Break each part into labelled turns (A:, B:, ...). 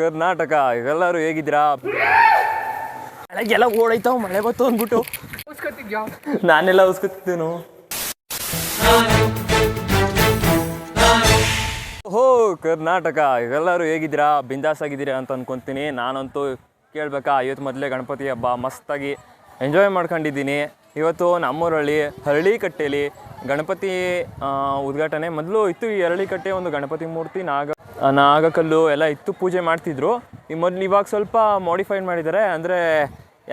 A: ಕರ್ನಾಟಕ ಎಲ್ಲರೂ ಹೇಗಿದ್ದೀರಾ? ಬೆಳಗ್ಗೆಲ್ಲ ಓಡೈತಾವ ಮಳೆ ಬತ್ತು ಅಂದ್ಬಿಟ್ಟು. ನಾನೆಲ್ಲ ಉಸ್ಕೊತಿದ್ದೇನು? ಹೋ ಕರ್ನಾಟಕ ಎಲ್ಲರೂ ಹೇಗಿದ್ದೀರಾ? ಬಿಂದಾಸ್ ಆಗಿದ್ದೀರಾ ಅಂತ ಅನ್ಕೊಂತೀನಿ. ನಾನಂತೂ ಕೇಳ್ಬೇಕಾ ಇವತ್ತು ಮೊದಲೇ ಗಣಪತಿ ಹಬ್ಬ ಮಸ್ತಾಗಿ ಎಂಜಾಯ್ ಮಾಡ್ಕೊಂಡಿದ್ದೀನಿ. ಇವತ್ತು ನಮ್ಮೂರಲ್ಲಿ ಹರಳಿಕಟ್ಟೆಯಲ್ಲಿ ಗಣಪತಿ ಉದ್ಘಾಟನೆ. ಮೊದಲು ಇತ್ತು ಈ ಹರಳಿಕಟ್ಟೆ ಒಂದು ಗಣಪತಿ ಮೂರ್ತಿ ನಾಗ ನಾಗಕಲ್ಲು ಎಲ್ಲ ಇತ್ತು, ಪೂಜೆ ಮಾಡ್ತಿದ್ರು. ಈ ಮೊದಲು ಇವಾಗ ಸ್ವಲ್ಪ ಮಾಡಿಫೈಡ್ ಮಾಡಿದ್ದಾರೆ. ಅಂದರೆ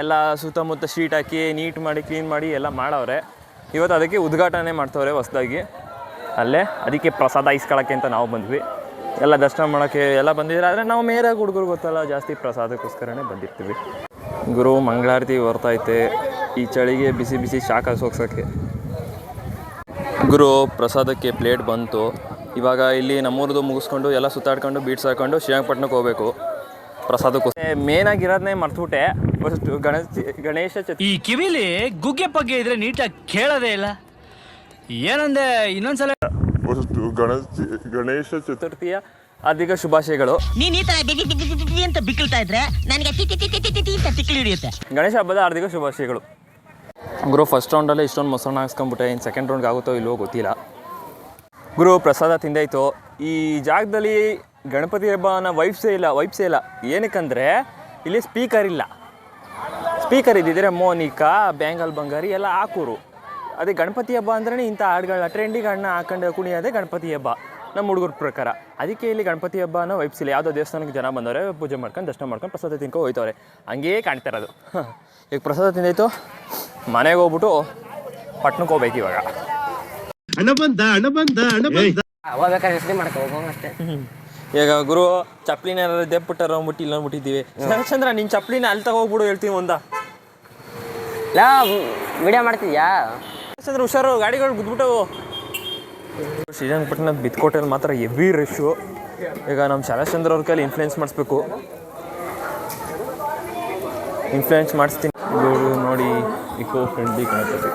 A: ಎಲ್ಲ ಸುತ್ತಮುತ್ತ ಶೀಟ್ ಹಾಕಿ ನೀಟ್ ಮಾಡಿ ಕ್ಲೀನ್ ಮಾಡಿ ಎಲ್ಲ ಮಾಡವ್ರೆ. ಇವತ್ತು ಅದಕ್ಕೆ ಉದ್ಘಾಟನೆ ಮಾಡ್ತವ್ರೆ ಹೊಸದಾಗಿ. ಅಲ್ಲೇ, ಅದಕ್ಕೆ ಪ್ರಸಾದ ಇಸ್ಕೊಳಕ್ಕೆ ಅಂತ ನಾವು ಬಂದ್ವಿ. ಎಲ್ಲ ದರ್ಶನ ಮಾಡೋಕ್ಕೆ ಎಲ್ಲ ಬಂದಿದ್ದಾರೆ. ಆದರೆ ನಾವು ಮೇರಾಗಿ ಹುಡುಗರು ಗೊತ್ತಲ್ಲ, ಜಾಸ್ತಿ ಪ್ರಸಾದಕ್ಕೋಸ್ಕರನೇ ಬಂದಿರ್ತೀವಿ. ಗುರು, ಮಂಗಳಾರತಿ ಹೊರ್ತೈತೆ ಈ ಚಳಿಗೆ ಬಿಸಿ ಬಿಸಿ ಶಾಖ ಸೋಗ್ಸೋಕ್ಕೆ. ಗುರು, ಪ್ರಸಾದಕ್ಕೆ ಪ್ಲೇಟ್ ಬಂತು. ಇವಾಗ ಇಲ್ಲಿ ನಮ್ಮೂರದು ಮುಗಿಸ್ಕೊಂಡು ಎಲ್ಲ ಸುತ್ತಾಡ್ಕೊಂಡು ಬೀಟ್ಸ್ ಹಾಕೊಂಡು ಶ್ರೀರಂಗಪಟ್ಟಣಕ್ಕೆ ಹೋಗಬೇಕು. ಪ್ರಸಾದಕ್ಕೋಸ್ಕರ ಮೇನ್ ಆಗಿರೋದನ್ನೇ ಮರ್ತುಬಿಟ್ಟೆ. ಫಸ್ಟ್ ಗಣೇಶ ಗಣೇಶ ಚತುರ್ಥಿ
B: ಈ ಕಿವಿಲಿ ಗುಗ್ಗೆ ಪಗ್ಗೆ ಇದ್ರೆ ನೀಟಾಗಿ ಕೇಳೋದೇ ಇಲ್ಲ. ಏನಂದೆ ಇನ್ನೊಂದ್ಸಲ
C: ಫಸ್ಟ್ ಗಣೇಶ ಗಣೇಶ ಚತುರ್ಥಿ
A: ಚತುರ್ಥಿಯ ಅಧಿಕ ಶುಭಾಶಯಗಳು.
D: ನೀನ್ ಈ ತರ ಬಿಗಿ ಬಿಗಿ ಬಿಗಿ ಬಿಗಿ ಅಂತ ಬಿಕ್ಕಳ್ತಾ ಇದ್ರೆ ನನಗೆ ಟಿ ಟಿ ಟಿ ಟಿ ಟಿ ಟಿ ಅಂತ ತಿಕ್ಲಿ ಹಿಡಿಯುತ್ತೆ.
A: ಗಣೇಶ ಹಬ್ಬದ ಹಾರ್ದಿಕ ಶುಭಾಶಯಗಳು. ಗುರು ಫಸ್ಟ್ ರೌಂಡಲ್ಲೇ ಇಷ್ಟೊಂದು ಮೊಸರನ್ನ ಹಾಕ್ಸ್ಕೊಂಬಿಟ್ಟೆ ಇನ್ನು ಸೆಕೆಂಡ್ ರೌಂಡ್ಗೆ ಆಗುತ್ತೋ ಇಲ್ವೋ ಗೊತ್ತಿಲ್ಲ. ಗುರು ಪ್ರಸಾದ ತಿಂದಾಯ್ತು. ಈ ಜಾಗದಲ್ಲಿ ಗಣಪತಿ ಹಬ್ಬನ ವೈಫ್ಸೇ ಇಲ್ಲ ವೈಫ್ಸೇ ಇಲ್ಲ ಏನಕ್ಕಂದರೆ ಇಲ್ಲಿ ಸ್ಪೀಕರ್ ಇಲ್ಲ. ಸ್ಪೀಕರ್ ಇದ್ದಿದ್ರೆ ಮೋನಿಕಾ ಬ್ಯಾಂಗಲ್ ಬಂಗಾರಿ ಎಲ್ಲ ಹಾಕೂರು ಅದೇ ಗಣಪತಿ ಹಬ್ಬ ಅಂದ್ರೆ ಇಂಥ ಹಾಡುಗಳನ್ನ ಟ್ರೆಂಡಿಗೆ ಹಾಡನ್ನ ಹಾಕೊಂಡು ಕುಣಿಯೋದೇ ಗಣಪತಿ ಹಬ್ಬ ನಮ್ಮ ಹುಡುಗರ ಪ್ರಕಾರ. ಅದಕ್ಕೆ ಇಲ್ಲಿ ಗಣಪತಿ ಹಬ್ಬನ ಇಲ್ಲ ಯಾವುದೋ ದೇವಸ್ಥಾನಕ್ಕೆ ಜನ ಬಂದವ್ರೆ, ಪೂಜೆ ಮಾಡ್ಕೊಂಡು, ದರ್ಶನ ಮಾಡ್ಕೊಂಡು ಪ್ರಸಾದ ತಿನ್ಕೊ ಹೋಯ್ತವ್ರೆ. ಹಂಗೇ ಕಾಣ್ತಾ ಇರೋದು. ಈಗ ಪ್ರಸಾದ ತಿಂದಾಯ್ತು. ಮನೆಗೆ ಹೋಗ್ಬಿಟ್ಟು ಪಟ್ಣಕ್ಕೆ ಹೋಗ್ಬೇಕು ಇವಾಗ.
E: ಮಾಡ್ಕೊ ಹೋಗೋಣ ಅಷ್ಟೇ.
A: ಈಗ ಗುರು ಚಪ್ಲಿನ ಏನಾರು ದೆಪ್ಪಿಟ್ಟಾರ ಅಂದ್ಬಿಟ್ಟು ಇಲ್ಲ ಅಂದ್ಬಿಟ್ಟಿದ್ದೀವಿ ಚಂದ್ರ ನಿನ್ ಚಪ್ಪಲಿನ ಅಲ್ಲಿ ತಗೋಗ್ಬಿಡು ಹೇಳ್ತೀನಿ ಒಂದ.
E: ಲಾ ವಿಡಿಯೋ ಮಾಡ್ತಿದ್ಯಾ?
A: ಚಂದ್ರ ಹುಷಾರು ಗಾಡಿಗಳು ಗುದ್ಬಿಟ್ಟವು. ಶ್ರೀರಂಗಪಟ್ಟಣದ ಬಿತ್ಕೋಟೆಯಲ್ಲಿ ಮಾತ್ರ ಎವಿ ರಶ್ಶು ಈಗ ನಮ್ಮ ಶರಶ್ಚಂದ್ರ ಅವ್ರ ಕೈಲಿ ಇನ್ಫ್ಲುಯೆನ್ಸ್ ಮಾಡಿಸ್ಬೇಕು. ಇನ್ಫ್ಲುಯೆನ್ಸ್ ಮಾಡಿಸ್ತೀನಿ. ಇವ್ರು ನೋಡಿ ಇಕೋ ಫ್ರೆಂಡ್ಲಿ ಗಣಪತಿ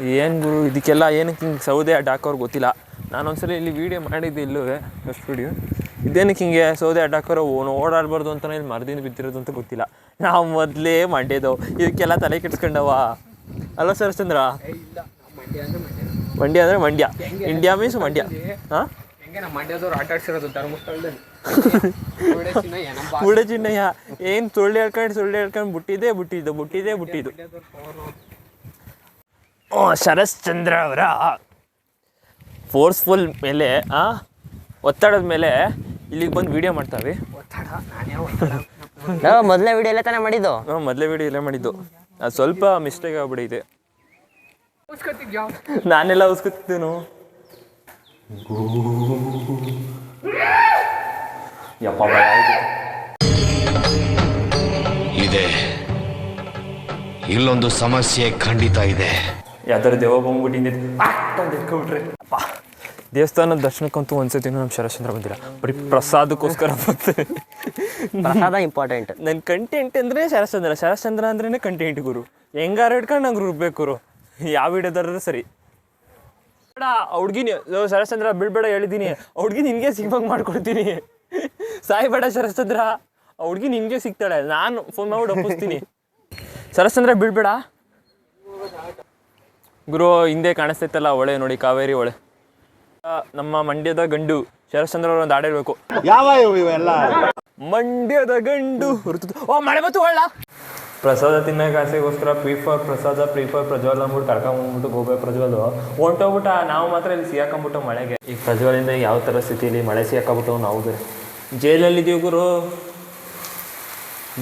A: ಏನು ಗುರು ಇದಕ್ಕೆಲ್ಲ ಏನಕ್ಕೆ ಹಿಂಗೆ ಸೌದೆ ಅಡ್ಡ ಹಾಕೋರು ಗೊತ್ತಿಲ್ಲ. ನಾನೊಂದ್ಸಲ ಇಲ್ಲಿ ವೀಡಿಯೋ ಮಾಡಿದ್ದೆ ಇಲ್ಲವೇ ಫಸ್ಟ್ ವೀಡಿಯೋ ಇದೇನಕ್ಕೆ ಹಿಂಗೆ ಸೌದೆ ಅಡ್ಡಾಕೋರು ಓನು ಓಡಾಡಬಾರ್ದು ಅಂತ ಇಲ್ಲಿ ಮರದಿಂದ ಬಿದ್ದಿರೋದು ಅಂತ ಗೊತ್ತಿಲ್ಲ. ನಾವು ಮೊದಲೇ ಮಂಡ್ಯದವು. ಇದಕ್ಕೆಲ್ಲ ತಲೆ ಕೆಡ್ಸ್ಕೊಂಡವ ಅಲ್ಲ ಸರ್ ಚಂದ್ರ ಮಂಡ್ಯ ಅಂದರೆ ಮಂಡ್ಯ. India means Mandya. ಹಾಂ? ಬುಡ ಚಿನ್ನಯ್ಯ. ಏನು ಸುಳ್ಳು ಹೇಳ್ಕೊಂಡು ಸುಳ್ಳು ಹೇಳ್ಕೊಂಡು ಬುಟ್ಟಿದೆ ಬುಟ್ಟಿದ್ದು ಬುಟ್ಟಿದೆ ಬುಟ್ಟಿದ್ದು. ಶರಶ್ಚಂದ್ರ ಅವರ. ಫೋರ್ಸ್ಫುಲ್ ಮೇಲೆ ಆ ಒತ್ತಡದ ಮೇಲೆ ಇಲ್ಲಿಗೆ ಬಂದು ವಿಡಿಯೋ ಮಾಡ್ತಾವೆ
E: ನಾವು ಮೊದಲೇ ವಿಡಿಯೋ ಎಲ್ಲ ತಾನೇ ಮಾಡಿದ್ದು?
A: ನಾವು ಮೊದಲೇ ವಿಡಿಯೋ ಎಲ್ಲ ಮಾಡಿದ್ದು. ಅದು ಸ್ವಲ್ಪ ಮಿಸ್ಟೇಕ್ ಆಗ್ಬಿಟ್ಟಿದೆ. ನಾನೆಲ್ಲ ಉಸ್ಕೊತಿದ್ದೇನು ಯಪ್ಪ.
F: ಇದೆ. ಇಲ್ಲೊಂದು ಸಮಸ್ಯೆ ಖಂಡಿತ ಇದೆ.
A: ಯಾವ್ದಾರು ದೇವ ಬಂದ್ಬಿಟ್ಟಿಂದ ಎತ್ಕೊಂಡ್ಬಿಟ್ರೆ ಅಪ್ಪ ದೇವಸ್ಥಾನದ ದರ್ಶನಕ್ಕಂತೂ ಒಂದ್ಸತಿನೂ ನಮ್ಮ ಶರಶ್ಚಂದ್ರ ಬಂದಿಲ್ಲ. ಬರೀ ಪ್ರಸಾದಕ್ಕೋಸ್ಕರ ಬರ್ತಾರೆ
E: ಪ್ರಸಾದ ಇಂಪಾರ್ಟೆಂಟ್
A: ನನ್ನ ಕಂಟೆಂಟ್ ಅಂದ್ರೆ ಶರಶ್ಚಂದ್ರ. ಶರಶ್ಚಂದ್ರ ಅಂದ್ರೇನೆ ಕಂಟೆಂಟ್ ಗುರು. ಹೆಂಗಾರ ಹಿಡ್ಕೊಂಡು ನಂಗೆ ರುಬ್ಬೇಕು ಗುರು. ಯಾವ ವಿಡಿಯೋದಾರ ಸರಿ. ಬೇಡ ಹುಡ್ಗಿನಿ. ಶರಶ್ಚಂದ್ರ ಬಿಡ್ಬೇಡ ಹೇಳಿದ್ದೀನಿ ಹುಡ್ಗಿ ನಿನಗೆ ಸಿಗ್ಬಂಗೆ ಮಾಡ್ಕೊಡ್ತೀನಿ. ಸಾಯ್ಬೇಡ ಶರಶ್ಚಂದ್ರ. ಹುಡ್ಗಿ ನಿನ್ಗೆ ಸಿಗ್ತಾಳೆ. ನಾನು ಫೋನ್ ಮಾಡ್ಬಿಟ್ಟು ಒಪ್ಪಿಸ್ತೀನಿ. ಶರಶ್ಚಂದ್ರ ಬಿಡ್ಬೇಡ. ಗುರು ಹಿಂದೆ ಕಾಣಿಸ್ತೈತಲ್ಲ ಹೊಳೆ ನೋಡಿ ಕಾವೇರಿ ಹೊಳೆ ನಮ್ಮ ಮಂಡ್ಯದ ಗಂಡು ಶರಶ್ಚಂದ್ರ ಅವ್ರ ಒಂದು ಹಾಡಿರ್ಬೇಕು ಮಂಡ್ಯದ ಗಂಡು ಹುರುತು ಓ ಮಳೆ ಬತ್ತು ಒಳ್ಳ ಪ್ರಸಾದ ತಿನ್ನಕ್ಕೆ ಆಸೆಗೋಸ್ಕರ ಪ್ರೀಫರ್ ಪ್ರಸಾದ ಪ್ರೀಫರ್ ಪ್ರಜ್ವಲ್ ಅಂದ್ಬಿಟ್ಟು ಕರ್ಕೊಂಬಂದ್ಬಿಟ್ಟು ಹೋಗ್ಬೇಕು ಪ್ರಜ್ವಲ್ ಹೊಂಟೋಗ್ಬಿಟ್ಟ ನಾವು ಮಾತ್ರ ಇಲ್ಲಿ ಸಿಗಾಕೊಂಬಿಟ್ಟು ಮಳೆಗೆ. ಈ ಪ್ರಜ್ವಲಿಂದ ಯಾವ ಥರ ಸ್ಥಿತಿಲಿ ಮಳೆ ಸಿಗಾಕೊಂಬಿಟ್ಟು ನಾವು ಬೇರೆ. ಜೈಲಲ್ಲಿದ್ದೀವಿ ಗುರು.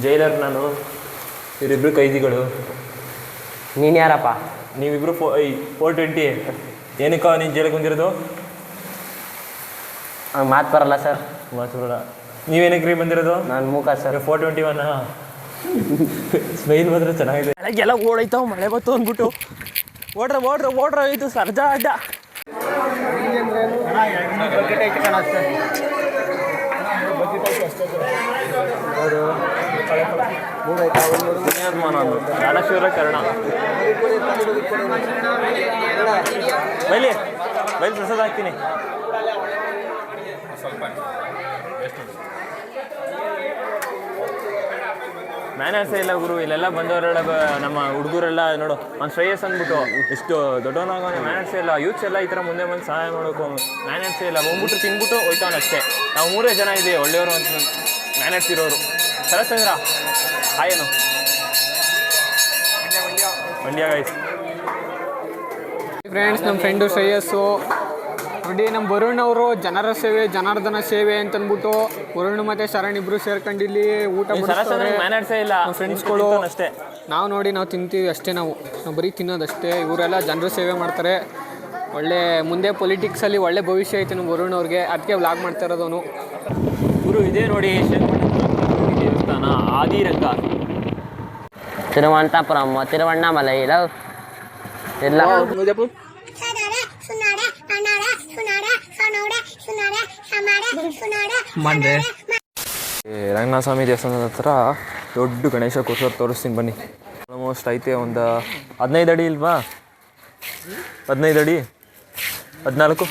A: ಜೈಲರ್ ನಾನು. ಇವರಿಬ್ರು ಕೈದಿಗಳು.
E: ನೀನು ಯಾರಪ್ಪ?
A: ನೀವಿಬ್ರು ಫೋ ಫೋರ್ ಟ್ವೆಂಟಿ ಏನಕ್ಕ ನೀನು ಜೈಲಿಗೆ ಬಂದಿರೋದು?
E: ಮಾತು ಬರಲ್ಲ ಸರ್.
A: ಮಾತು ಬರಲ್ಲ. ನೀವೇನಕ್ಕೆ ರೀ ಬಂದಿರೋದು?
E: ನಾನು ಮೂಕ sir.
A: Four twenty one smile ಬಂದ್ರೆ ಚೆನ್ನಾಗಿದೆ. ಎಲ್ಲ ಓಡೈತಾವ ಮಳೆ ಬತ್ತು ಅಂದ್ಬಿಟ್ಟು. ಓಡ್ರ ಓಡ್ರ ಓಡ್ರ ಇದು ಸರ್ಜಾ ಅಡ್ಡ ಜ್ಞಾನಶೂರ ಕರ್ಣ ಬೈಲಿ ಬೈಲಿ ಪ್ರಸಾದ ಹಾಕ್ತೀನಿ. ಮ್ಯಾನರ್ಸೇ ಇಲ್ಲ ಗುರು, ಇಲ್ಲೆಲ್ಲ ಬಂದವರೆಲ್ಲ ನಮ್ಮ ಹುಡುಗರೆಲ್ಲ ನೋಡು, ಒಂದು ಶ್ರೇಯಸ್ ಅಂದ್ಬಿಟ್ಟು, ಇಷ್ಟು ದೊಡ್ಡವನಾಗ ಮ್ಯಾನರ್ಸೇ ಇಲ್ಲ ಯೂತ್ಸ್ ಎಲ್ಲ ಈ ಥರ ಮುಂದೆ ಬಂದು ಸಹಾಯ ಮಾಡೋಕು ಮ್ಯಾನರ್ಸೇ ಇಲ್ಲ ಹೋಗ್ಬಿಟ್ಟು ಹೋಯ್ತಾವನ ಅಷ್ಟೇ. ನಾವು ಮೂರೇ ಜನ ಇದ್ದೀವಿ, ಒಳ್ಳೆಯವರು ಅಂತ ಮ್ಯಾನರ್ಸ್ ಇರೋರು. ಸರಸಂದ್ರ ಏನು ಮಂಡ್ಯ ಗೈಸ್
G: ಫ್ರೆಂಡ್ಸ್ ನಮ್ಮ ಫ್ರೆಂಡು ಶ್ರೇಯಸ್ಸು. ನೋಡಿ ನಮ್ಮ ವರುಣ್ ಅವರು ಜನರ ಸೇವೆ ಜನಾರ್ದನ ಸೇವೆ ಅಂತ ಅಂದ್ಬಿಟ್ಟು ವರುಣ್ ಮತ್ತೆ ಶರಣ್ ಇಬ್ರು ಸೇರ್ಕೊಂಡು ಇಲ್ಲಿ. ಊಟ
A: ಇಲ್ಲ
G: ಫ್ರೆಂಡ್ಸ್ಗಳು
A: ಅಷ್ಟೇ.
G: ನಾವು ನೋಡಿ ನಾವು ತಿಂತೀವಿ ಅಷ್ಟೇ ನಾವು. ನಾವು ಬರೀ ತಿನ್ನೋದಷ್ಟೇ. ಇವರೆಲ್ಲ ಜನರ ಸೇವೆ ಮಾಡ್ತಾರೆ. ಒಳ್ಳೆ ಮುಂದೆ ಪೊಲಿಟಿಕ್ಸಲ್ಲಿ ಒಳ್ಳೆ ಭವಿಷ್ಯ ಐತೆ ನಮ್ಮ ವರುಣ್ ಅವ್ರಿಗೆ. ಅದಕ್ಕೆ ವ್ಲಾಗ್ ಮಾಡ್ತಾ ಇರೋದವನು
A: ಗುರು ಇದೇ ನೋಡಿ
H: sonora, sonora, sonora,
B: ಮಂಡೆ.
A: ಈ ರಂಗನಾಥ ಸ್ವಾಮಿ ದೇವಸ್ಥಾನದ ಹತ್ರ ದೊಡ್ಡ ಗಣೇಶ ಕೂರ್ಸೋದು ತೋರಿಸ್ತೀನಿ ಬನ್ನಿ. ಆಲ್ಮೋಸ್ಟ್ ಐತೆ ಒಂದು ಹದಿನೈದು ಅಡಿ ಇಲ್ವಾ? ಹದಿನೈದು ಅಡಿ? ಹದಿನಾಲ್ಕು?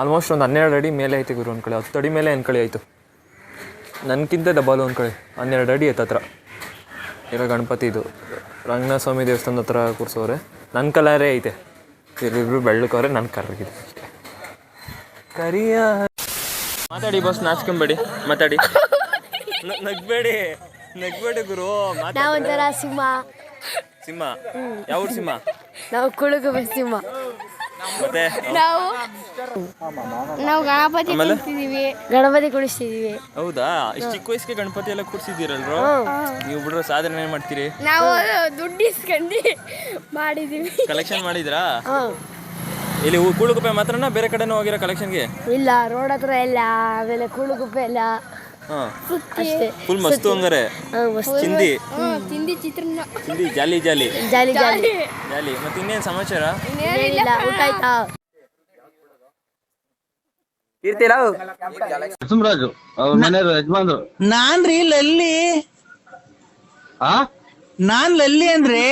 A: ಆಲ್ಮೋಸ್ಟ್ ಒಂದು ಹನ್ನೆರಡು ಅಡಿ ಮೇಲೆ ಐತೆ ಗುರು ಅಂದ್ಕೊಳ್ಳಿ ಹತ್ತು ಅಡಿ ಮೇಲೆ ಅನ್ಕೊಳ್ಳಿ ಆಯಿತು ನನಗಿಂತ ಡಬಲ್ ಅಂದ್ಕೊಳ್ಳಿ ಹನ್ನೆರಡು ಅಡಿ ಐತೆ ಹತ್ರ. ಇರೋ ಗಣಪತಿ ಇದು. ರಂಗನಾಥ ಸ್ವಾಮಿ ದೇವಸ್ಥಾನದ ಹತ್ರ ಕೂರ್ಸೋರೆ ನನ್ನ ಕಲರೇ ಐತೆ. ಇಲ್ಲಿಬ್ರು ಬೆಳ್ಳಕವ್ರೆ ನನ್ನ ಕಲರ್ ಅಷ್ಟೇ. ಕರಿಯ. ಮಾತಾಡಿ ಬಸ್ ನಾಚ್ಕೊಂಬೇಡಿ. ಮಾತಾಡಿ. ನಗ್ಬೇಡಿ. ನಗ್ಬೇಡಿ ಗುರು.
H: ನಾವೊಂಥರ ಸಿಂಹ.
A: ಸಿಂಹ? ಯಾವ ಸಿಂಹ?
H: ನಾವು ಕುಳುಗು ಸಿಂಹ.
A: ಮತ್ತೆ?
H: ನಾವು ನಾವು ಗಣಪತಿ? ಗಣಪತಿ ಕುಡಿಸ್ತಿದೀವಿ.
A: ಹೌದಾ? ಇಷ್ಟು ಚಿಕ್ಕ ವಯಸ್ಸಿಗೆ ಗಣಪತಿ ಎಲ್ಲ ಕುಡಿಸಿದೀರಲ್ರು ನೀವು ಬಿಡ್ರೋ ಸಾಧನೆ ಏನ್ ಮಾಡ್ತೀರಿ?
H: ನಾವು ದುಡ್ಡು ಇಸ್ಕೊಂಡು ಮಾಡಿದೀವಿ.
A: ಕಲೆಕ್ಷನ್ ಮಾಡಿದ್ರಾ? ಇಲ್ಲಿ ಕೂಳುಗುಪ್ಪೆ ಮಾತ್ರನಾ ಬೇರೆ ಕಡೆನೂ ಹೋಗಿರೋ ಕಲೆಕ್ಷನ್ಗೆ
H: ಇಲ್ಲ ರೋಡ್ ಹತ್ರ ಎಲ್ಲ ಆಮೇಲೆ ಕೂಳುಗುಪ್ಪೆ ಎಲ್ಲ
A: ಫುಲ್ ಮಸ್ತು ಹಂಗಾರೆ ಚಿಂದಿ
H: ತಿಂದಿ ಚಿತ್ರಾನ್ನ.
A: ಚಿಂದಿ ಜಾಲಿ ಜಾಲಿ.
H: ಜಾಲಿ ಜಾಲಿ.
A: ಜಾಲಿ. ಮತ್ತೆ ಇನ್ನೇನು ಸಮಾಚಾರ?
H: ಊಟ ಆಯ್ತಾ?
I: ನರಸಿಂಹರಾಜು ಅವ್ರ ಮನೆಯವ್ರ ಯಜಮಾನ್ರು.
D: ನಾನ್ರಿ ಲಲ್ಲಿ.
I: ಆ?
D: ನಾನ್ ಲಲ್ಲಿ ಅಂದ್ರೆ?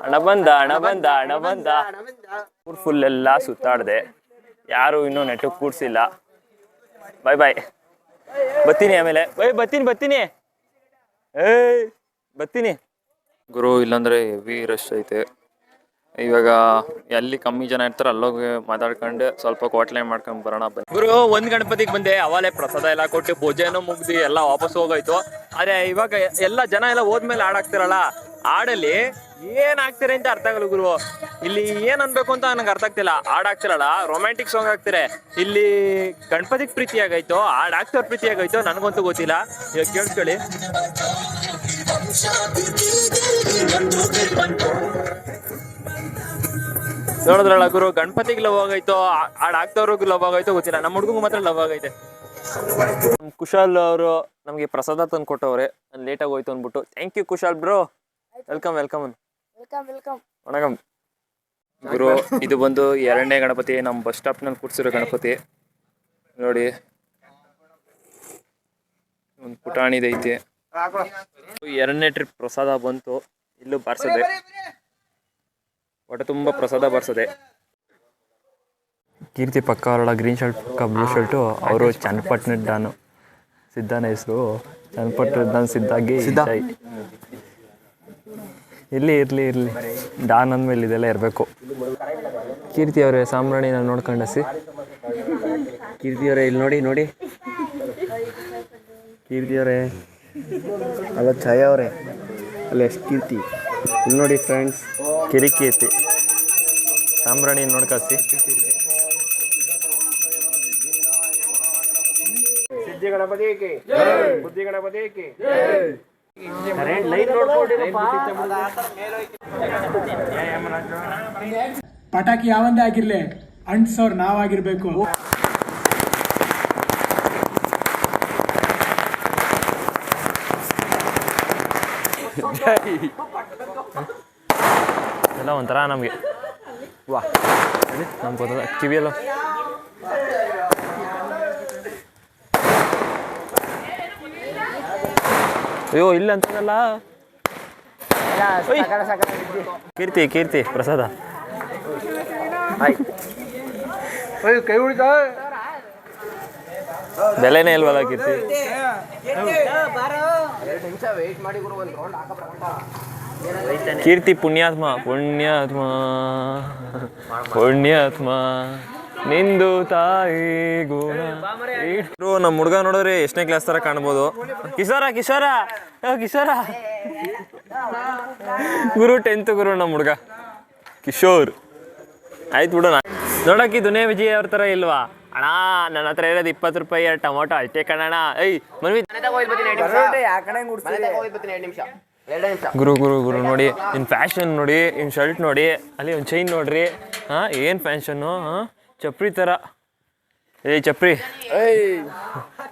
A: ಹಣ ಬಂದ ಹಣ ಬಂದ ಹಣ ಬಂದ. ಊರ್ ಫುಲ್ ಎಲ್ಲ ಸುತ್ತಾಡ್ದೆ. ಯಾರು ಇನ್ನೂ ನೆಟ್ ಕೂಡ್ಸಿಲ್ಲ. ಬಾಯ್ ಬಾಯ್ ಬತ್ತೀನಿ ಆಮೇಲೆ. ಬೈ ಬತ್ತೀನಿ ಬತ್ತೀನಿ ಏಯ್ ಬತ್ತೀನಿ ಗುರು ಇಲ್ಲಾಂದ್ರೆ ಹೆವಿ ರಶ್ ಐತೆ. ಇವಾಗ ಎಲ್ಲಿ ಕಮ್ಮಿ ಜನ ಇರ್ತಾರೆ ಅಲ್ಲೋಗಿ ಮಾತಾಡ್ಕೊಂಡು ಸ್ವಲ್ಪ ಕೋಟ್ಲೆ ಮಾಡ್ಕೊಂಡು ಬರೋಣ ಬನ್ನಿ. ಗುರು, ಒಂದ್ ಗಣಪತಿಗೆ ಬಂದೆ. ಅವಾಲೆ ಪ್ರಸಾದ ಎಲ್ಲ ಕೊಟ್ಟು ಪೂಜೆನೂ ಮುಗ್ದು ಎಲ್ಲ ವಾಪಸ್ ಹೋಗೋಯ್ತು. ಆದ್ರೆ ಇವಾಗ ಎಲ್ಲ ಜನ ಎಲ್ಲ ಹೋದ್ಮೇಲೆ ಆಡಾಕ್ತಿರಲ್ಲ ಹಾಡಲ್ಲಿ ಏನ್ ಆಗ್ತೀರ ಅಂತ ಅರ್ಥ ಆಗಲ್ಲ ಗುರು. ಇಲ್ಲಿ ಏನ್ ಅನ್ಬೇಕು ಅಂತ ನನಗೆ ಅರ್ಥ ಆಗ್ತಿಲ್ಲ. ಹಾಡ್ ಆಗ್ತಿರಲ್ಲ ರೊಮ್ಯಾಂಟಿಕ್ ಸಾಂಗ್ ಆಗ್ತಿರ ಇಲ್ಲಿ ಗಣಪತಿಗೆ ಪ್ರೀತಿ ಆಗೈತೋ? ಹಾಡ್ ಪ್ರೀತಿ ಆಗೈತೋ? ನನಗಂತೂ ಗೊತ್ತಿಲ್ಲ. ಇವಾಗ ಕೇಳಿಸ್ಕೊಳ್ಳಿ. ನೋಡಿದ್ರಲ್ಲ ಗುರು ಗಣಪತಿಗೆ ಲವ್ ಆಗೈತೋ ಹಾಡ್ ಆಗ್ತವ್ರಿಗೂ ಲವ್ ಆಗೈತೋ ಗೊತ್ತಿಲ್ಲ. ನಮ್ಮ ಹುಡುಗಂಗೆ ಮಾತ್ರ ಲವ್ ಆಗೈತೆ. ಕುಶಾಲ್ ಅವರು ನಮಗೆ ಪ್ರಸಾದ ತಂದು ಕೊಟ್ಟವ್ರೆ. ನಾನು ಲೇಟಾಗಿ ಹೋಯ್ತು ಅಂದ್ಬಿಟ್ಟು. Thank you Kushal bro welcome welcome
H: welcome welcome
A: ವಣಕಂ ಗುರು ಇದು ಬಂದು ಎರಡನೇ ಗಣಪತಿ. ನಮ್ಮ ಬಸ್ ಸ್ಟಾಪ್ನಲ್ಲಿ ಕೂರ್ಸಿರೋ ಗಣಪತಿ. ನೋಡಿ. ಒಂದು ಪುಟಾಣಿದೈತಿ ಎರಡನೇ ಟ್ರಿಪ್ ಪ್ರಸಾದ ಬಂತು. ಇಲ್ಲೂ ಬಾರ್ಸದೆ. ಹೊಟ್ಟೆ ತುಂಬ ಪ್ರಸಾದ ಬರ್ಸದೆ. ಕೀರ್ತಿ ಪಕ್ಕ ಅವರೊಳ ಗ್ರೀನ್ ಶರ್ಟ್ ಪಕ್ಕ ಬ್ಲೂ ಶರ್ಟು ಅವರು ಚನ್ನಪಟ್ಟಣದ ಡಾನು. ಸಿದ್ಧಾನ ಹೆಸರು ಚನ್ನಪಟ್ಟಣದ ಡಾನ್ ಸಿದ್ದಾಗಿ ಜೈ. ಇಲ್ಲಿ ಇರಲಿ ಇರ್ಲಿ. ಡಾನ್ ಅಂದಮೇಲೆ ಇದೆಲ್ಲ ಇರಬೇಕು. ಕೀರ್ತಿ ಅವರೇ ಸಾಂಬ್ರಾಣಿ ನಾನು ನೋಡ್ಕೊಂಡಸಿ ಕೀರ್ತಿ ಅವರೇ ಇಲ್ಲಿ ನೋಡಿ ನೋಡಿ. ಕೀರ್ತಿ ಅವರೇ.
E: ಅಲ್ಲ ಛಾಯ ಅವರೇ. ಅಲ್ಲ ಎಷ್ಟು ಕೀರ್ತಿ. ಇಲ್ಲಿ ನೋಡಿ ಫ್ರೆಂಡ್ಸ್
A: ಕಿರಿಕೀರ್ತಿ. ಸಾಂಬ್ರಾಣಿ ನೋಡ್ಕಸಿ
J: ಪಟಾಕಿ ಯಾವಂದೇ ಆಗಿರ್ಲಿ ಅಂಟ್ಸೋರ್ ನಾವಾಗಿರ್ಬೇಕು.
A: ಎಲ್ಲ ಒಂಥರ ನಮಗೆ ವಾ. ನಮ್ಗೆ ಗೊತ್ತದ ಕಿವಿಯಲ್ಲ ಅಯ್ಯೋ ಇಲ್ಲ ಅಂತದಲ್ಲ. ಓಯ್. ಕೀರ್ತಿ ಕೀರ್ತಿ ಪ್ರಸಾದ.
G: ಕೈ ಉಳಿತ?
A: ಬೆಲೆನೇ ಇಲ್ವಲ್ಲ ಕೀರ್ತಿ? ಕೀರ್ತಿ ಪುಣ್ಯಾತ್ಮ ಪುಣ್ಯಾತ್ಮ ಪುಣ್ಯಾತ್ಮ. ನಿಂದು ತಾಯಿ ಗುಣ ಇಟ್ರು ನಮ್ಮ ಹುಡುಗ ನೋಡಿದ್ರೆ ಎಷ್ಟನೇ ಕ್ಲಾಸ್ ತರ ಕಾಣ್ಬೋದು. ಕಿಶೋರ ಕಿಶೋರ ಕಿಶೋರ. ಗುರು ಟೆಂತ್ ಗುರು ನಮ್ಮ ಹುಡುಗ. ಕಿಶೋರ್. ಆಯ್ತು ಬಿಡೋಣ ನೋಡಕ್ಕೆ ದುನೇ ವಿಜಯ್ ಅವ್ರ ತರ ಇಲ್ವಾ? ಅಣ್ಣ ನನ್ನ ಹತ್ರ ಇರೋದು ಇಪ್ಪತ್ತು ರೂಪಾಯಿ ಎರಡು ಟೊಮೊಟೊ ಅಷ್ಟೇ ಕಣಣ್ಣ ಐ ಮನ್ವಿ ಗುರು ಗುರು ಗುರು ನೋಡಿ ಇನ್ ಫ್ಯಾಷನ್ ನೋಡಿ ಇನ್ ಶರ್ಟ್ ನೋಡಿ ಅಲ್ಲಿ ಒಂದು ಚೈನ್ ನೋಡ್ರಿ. ಹಾಂ ಏನು ಫ್ಯಾಷನ್ನು ಹಾಂ ಚಪ್ರಿ ಥರ ಏಯ್. ಚಪ್ರಿ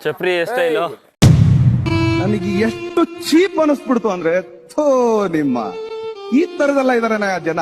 A: ಚಪ್ರಿ ಎಷ್ಟೈಲು
K: ನನಗೆ ಎಷ್ಟು ಚೀಪ್ ಅನಿಸ್ಬಿಡ್ತು ಅಂದ್ರೆ ಥೋ ನಿಮ್ಮ. ಈ ತರದೆಲ್ಲ ಇದಾರೆ ಜನ.